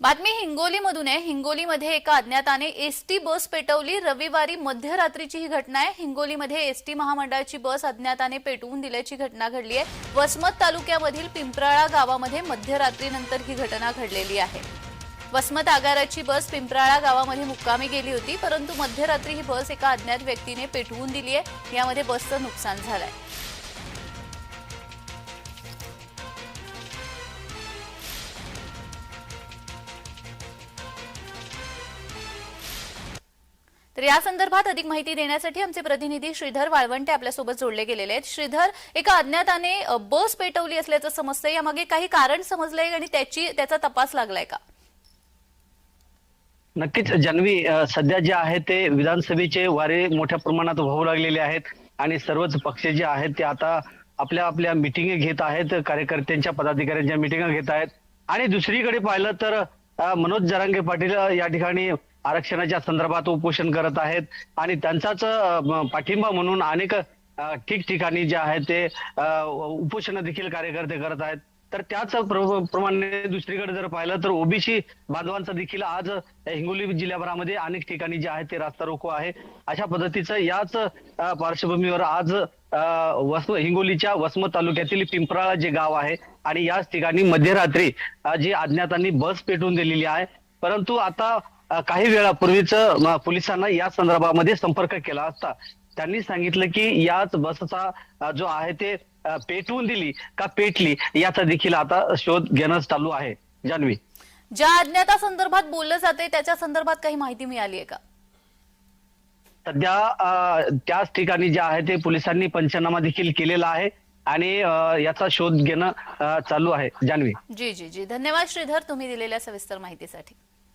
बातमी हिंगोलीमधून आहे. हिंगोलीमध्ये एका अज्ञाताने एसटी बस पेटवली. रविवारी मध्यरात्रीची ही घटना आहे. हिंगोलीमध्ये एसटी महामंडळाची बस अज्ञाताने पेटवून दिल्याची घटना घडली आहे. वसमत तालुक्यामधील पिंपराळा गावामध्ये मध्यरात्रीनंतर ही घटना घडलेली आहे. वसमत आगाराची बस पिंपराळा गावामध्ये मुक्कामी गेली होती परंतु मध्यरात्री ही बस एका अज्ञात व्यक्तीने पेटवून दिली आहे. यामध्ये बसचं नुकसान झालं आहे तर या संदर्भात अधिक माहिती देण्यासाठी आमचे प्रतिनिधी श्रीधर वाळवंटे आपल्यासोबत जोडले गेलेले आहेत. श्रीधर एका अज्ञाताने बस पेटवली असल्याचं समजतंय. यामागे काही कारण समजलंय आणि त्याची त्याचा तपास लागलाय का? नक्कीच जान्हवी सध्या जे आहे ते विधानसभेचे वारे मोठ्या प्रमाणात वाहू लागलेले आहेत आणि सर्वच पक्ष जे आहेत ते आता आपल्या आपल्या मिटिंग घेत आहेत. कार्यकर्त्यांच्या पदाधिकाऱ्यांच्या मिटिंग घेत आहेत. आणि दुसरीकडे पाहिलं तर मनोज जरांगे पाटील या ठिकाणी आरक्षणाच्या संदर्भात उपोषण करत आहेत आणि त्यांचाच पाठिंबा म्हणून अनेक ठिकठिकाणी जे आहे ते उपोषण देखील कार्यकर्ते करत आहेत. तर त्याच प्रमाणे दुसरीकडे जर पाहिलं तर ओबीसी बांधवांचा देखील आज हिंगोली जिल्ह्याभरामध्ये अनेक ठिकाणी जे आहे ते रास्ता रोको आहे. अशा पद्धतीचं याच पार्श्वभूमीवर आज अ, हिंगोलीच्या वसमत तालुक्यातील पिंपराळा जे गाव आहे आणि याच ठिकाणी मध्यरात्री जी अज्ञातांनी बस पेटवून दिलेली आहे. परंतु आता अ, काही वेळापूर्वीच म, पोलिसांना या संदर्भामध्ये संपर्क केला असता. त्यांनी सांगितलं की याच बसचा अ, जो आहे ते अ, पेटवून दिली का पेटली याचा देखील आता शोध घेणं चालू आहे. जान्हवी. ज्या अज्ञाता संदर्भात बोललं जाते त्याच्या संदर्भात काही माहिती मिळाली आहे का? सध्या अ, त्याच ठिकाणी जे आहे ते पोलिसांनी पंचनामा देखील केलेला आहे आणि अ, याचा शोध घेणं अ, चालू आहे. जान्हवी. जी जी जी. धन्यवाद श्रीधर तुम्ही दिलेल्या सविस्तर माहितीसाठी.